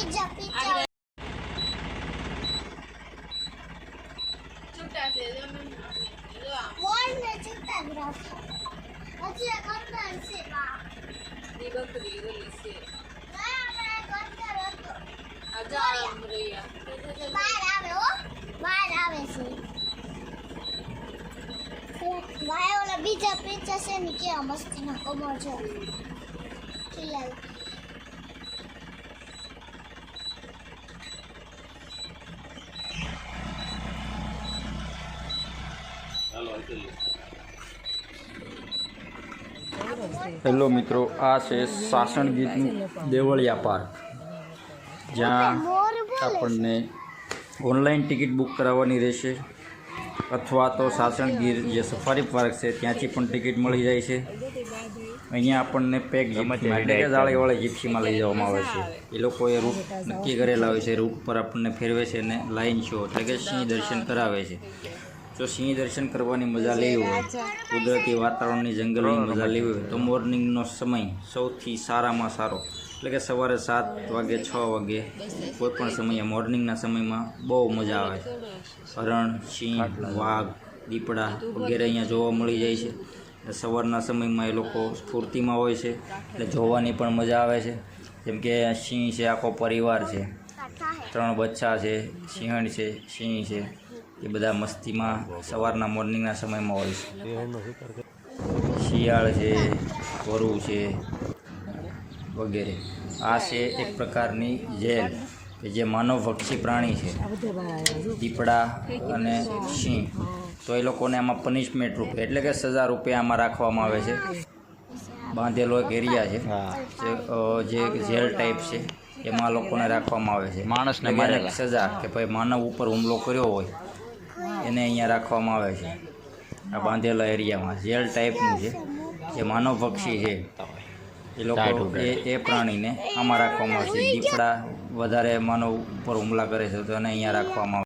Pizza pizza છૂટા છે જો ને. જો આમ. વોલ ને જ રાખો હજી એક અંદર છે બા. ઈ બકરી છે. ના આપણે અંદર હતો. બહાર આવે હો. બહાર આવે છે. ભાઈ ઓલા બીજા ને કેવા મસ્તીના કમર છે. ખીલાય હેલો મિત્રો આ છે સાસણ ગીતનું દેવળિયા પાર્ક. જ્યાં આપણને ઓનલાઈન ટિકિટ બુક કરાવવાની રહેશે અથવા તો સાસણ ગીર જે સફારી પાર્ક છે ત્યાંથી પણ ટિકિટ મળી જાય છે. અહીંયા આપણને પેક જાળીવાળા જીપ્સીમાં લઈ જવામાં આવે છે. એ લોકોએ રૂટ નક્કી કરેલા હોય છે રૂટ પર આપણને ફેરવે છે અને લાઈન શો એટલે કે સિંહ દર્શન કરાવે છે. જો સિંહ દર્શન કરવાની મજા લેવી હોય. કુદરતી વાતાવરણની જંગલની મજા લેવી હોય તો મોર્નિંગનો સમય સૌથી સારામાં સારો. એટલે કે સવારે સાત વાગે છ વાગે કોઈ પણ સમયે મોર્નિંગના સમયમાં બહુ મજા આવે. છે હરણ સિંહ વાઘ દીપડા વગેરે અહીંયા જોવા મળી જાય છે. એટલે સવારના સમયમાં એ લોકો સ્ફૂર્તિમાં હોય છે. એટલે જોવાની પણ મજા આવે છે. જેમ કે સિંહ છે આખો પરિવાર છે. ત્રણ બચ્ચા છે સિંહણ છે સિંહ છે એ બધા મસ્તીમાં સવારના મોર્નિંગના સમયમાં હોય છે. શિયાળ છે વરુ છે વગેરે. આ છે એક પ્રકારની જેલ કે જે માનવભક્ષી પ્રાણી છે. દીપડા અને સિંહ. તો એ લોકોને આમાં પનિશમેન્ટ રૂપે એટલે કે સજા રૂપે આમાં રાખવામાં આવે છે. બાંધેલો એક એરિયા છે જે, ઝેલ ટાઈપ છે. એમાં લોકોને રાખવામાં આવે છે. માણસને મારે સજા કે ભાઈ માનવ ઉપર હુમલો કર્યો હોય એને અહીંયા રાખવામાં આવે છે. આ બાંધેલા એરિયામાં જેલ ટાઈપનું છે. જે માનવ પક્ષી છે એ લોકો એ એ પ્રાણીને આમાં રાખવામાં આવે છે. દીપડા વધારે માનવ ઉપર હુમલા કરે છે તો એને અહીંયા રાખવામાં આવે